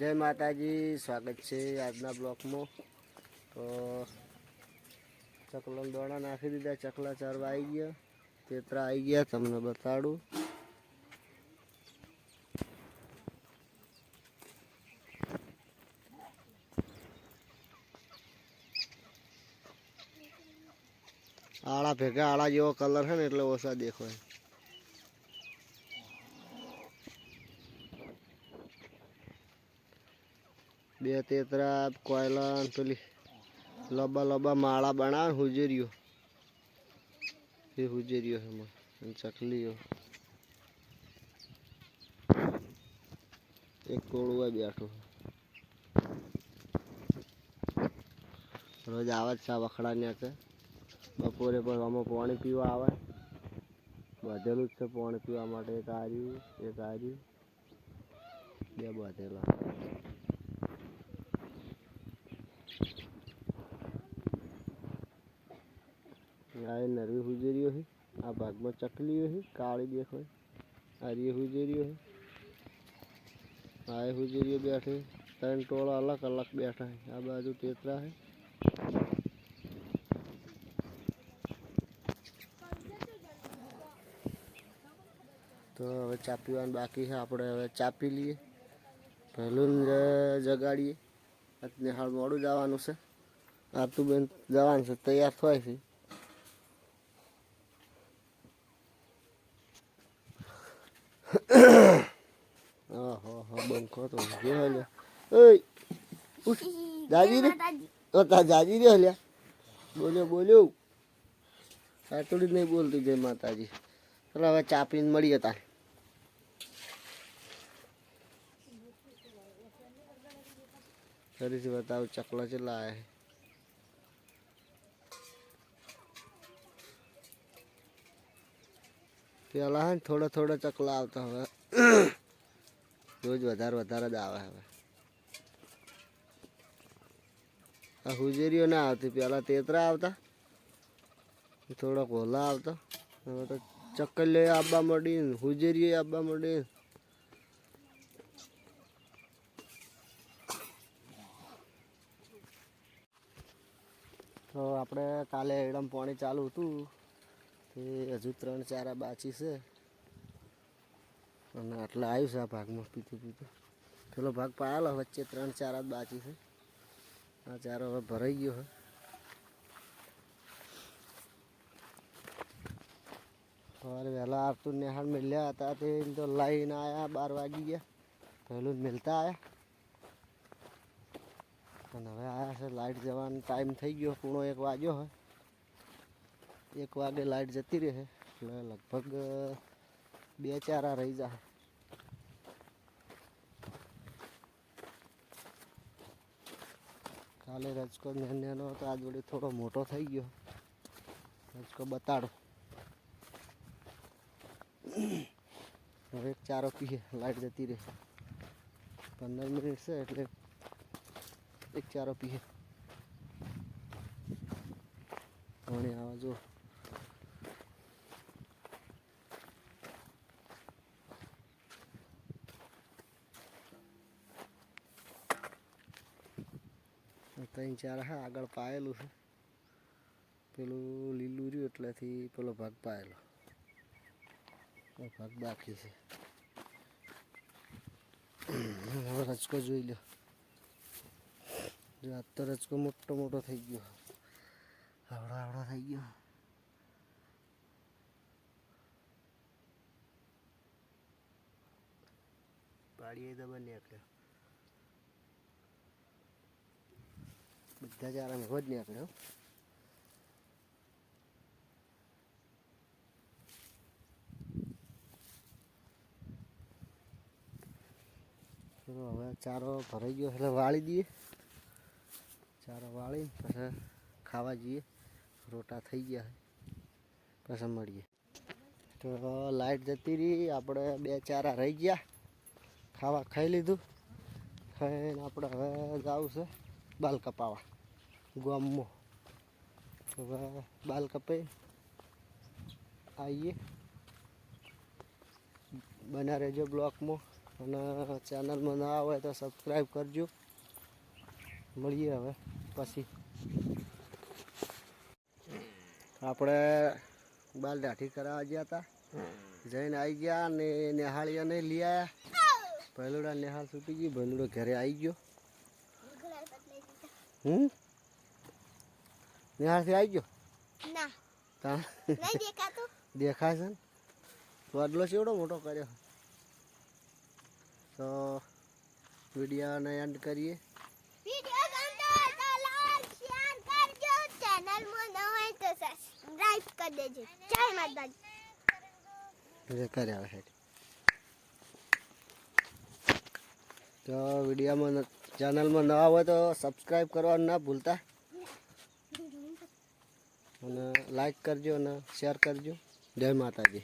જય માતાજી, સ્વાગત છે આજના બ્લોકમાં. તો ચકલા દોણા નાખી દીધા, ચકલા ચારવા આવી ગયા. તેતરા આવી ગયા, તમને બતાડું. આળા ભેગા, આળા જેવો કલર છે ને એટલે ઓછા દેખાય. બે તેતરા, કોયલા પેલી લબા લબા માળા બનાવે હુજેરીઓ. એ હુજેરીઓ એમાં ચકલીઓ. એક ટોળું બેઠું રોજ આવે જ છે વખડા ને કે. બપોરે પણ આમાં પાણી પીવા આવે. બધેલું જ છે પાણી પીવા માટે. એક આર્યું એક આર્યું, બે બધેલા. આ એ નરવી હુજરીઓ છે આ ભાગમાં ચકલીઓ છે કાળી દેખાય આ રી હુજરીઓ છે આ એ હુજરીઓ બેઠી ત્રણ ટોળા અલગ અલગ બેઠા છે આ બાજુ તેતરા છે તો હવે ચા પીવાનું બાકી છે આપણે હવે ચા પી લઈએ પહેલું જ જગાડીએ અત્યારે હાલ મોડું જવાનું છે આતુબેન જવાનું છે તૈયાર થાય છે હો બંકો તો જે હલ્યા ઓય, ઉઠ દાદી રે. તો તા જાજી રે હલ્યા બોલ્યો બોલ્યો. જ નહીં બોલતી જય માતાજી. ચાલો, હવે ચા પીને મળીએ તાર. ફરીથી બતાવ ચકલા ચેલા આયા પેલા થોડા થોડા ચકલા આવતા હવે રોજ વધારે વધારે જ આવે હવે. આ હુજેરીઓ ના આવતી, પેલા તેતરા આવતા થોડા ભોલા આવતા. હવે તો ચકલીઓ આવવા મળી હુજેરીઓ આવવા મળી તો આપણે કાલે એકદમ પાણી ચાલુ હતું. તે હજુ ત્રણ ચાર બાચી છે. અને આટલા આવ્યું છે આ ભાગમાં પીતું પીતું પેલો ભાગ પાયેલો વચ્ચે ત્રણ ચાર જ બાકી છે. આ ચારો હવે ભરાઈ ગયો છે. સવારે વહેલા આવતું નિહાળ મેળ્યા હતા તે તો લાઈન આવ્યા બાર વાગી ગયા. પહેલું મિલતા આવ્યા અને હવે આવ્યા છે લાઇટ જવાનો ટાઈમ થઈ ગયો, પૂણો એક વાગ્યો હોય એક વાગે લાઇટ જતી રહે એટલે લગભગ બે ચારા રહી જાય કાલે રજકો નેનો હતો આ જોડે થોડો મોટો થઈ ગયો. રજકો બતાડો. હવે ચારો પીએ, લાઈટ જતી રહે. પંદર મિનિટ છે એટલે એક ચારો પીએ. પાણી આવા જો ત્રણ ચાર હા, આગળ પાયેલું છે. પેલું લીલું રહ્યું એટલેથી પેલો ભાગ પાયેલો. આ ભાગ બાકી છે. હવે રચકો જોઈ લો જો આજ તો રચકો મોટો મોટો થઈ ગયો. આવડો આવડો થઈ ગયો. પાડીએ તો બને નીકળ્યો બધા ચારા મેં જ આપણે ચલો હવે ચારો ભરાઈ ગયો એટલે વાળી દઈએ. ચારો વાળી પછી ખાવા જઈએ. રોટા થઈ ગયા પછી મળીએ. તો લાઈટ જતી રહી. આપણે બે ચારા રહી ગયા. ખાવા ખાઈ લીધું. ખાઈને આપણે હવે જવું છે બાલ કપાવા ગામમાં. હવે બાલ કપાઈ. આવીએ બના રહેજો બ્લોકમાં. અને ચેનલમાં ના આવે તો સબસ્ક્રાઈબ કરજો. મળીએ હવે પછી. આપણે બાલ દાઢી કરાવવા ગયા હતા જઈને આવી ગયા અને નિહાળીઓને લઈ આવ્યા ભૈલુડા નિહાળ છૂટી ગઈ. ભૈલુડો ઘરે આવી ગયો. હમ? નિહાળથી આવી ગયો? ના. તા? નહીં દેખાતું? દેખાય છે ને આટલો ચેવડો મોટો કર્યો. તો વિડીયોને એન્ડ કરીએ. વિડિયો ગમતો હોય તો લાઈક શેર કરજો. ચેનલમાં ન હોય તો સબસ્ક્રાઇબ કરી દેજો. જય માતાજી. જે કરે આવે હેઠ. તો વિડીયોમાં ચેનલમાં નવા હોય તો સબસ્ક્રાઈબ કરવાનું ના ભૂલતા. અને લાઈક કરજો અને શેર કરજો. જય માતાજી.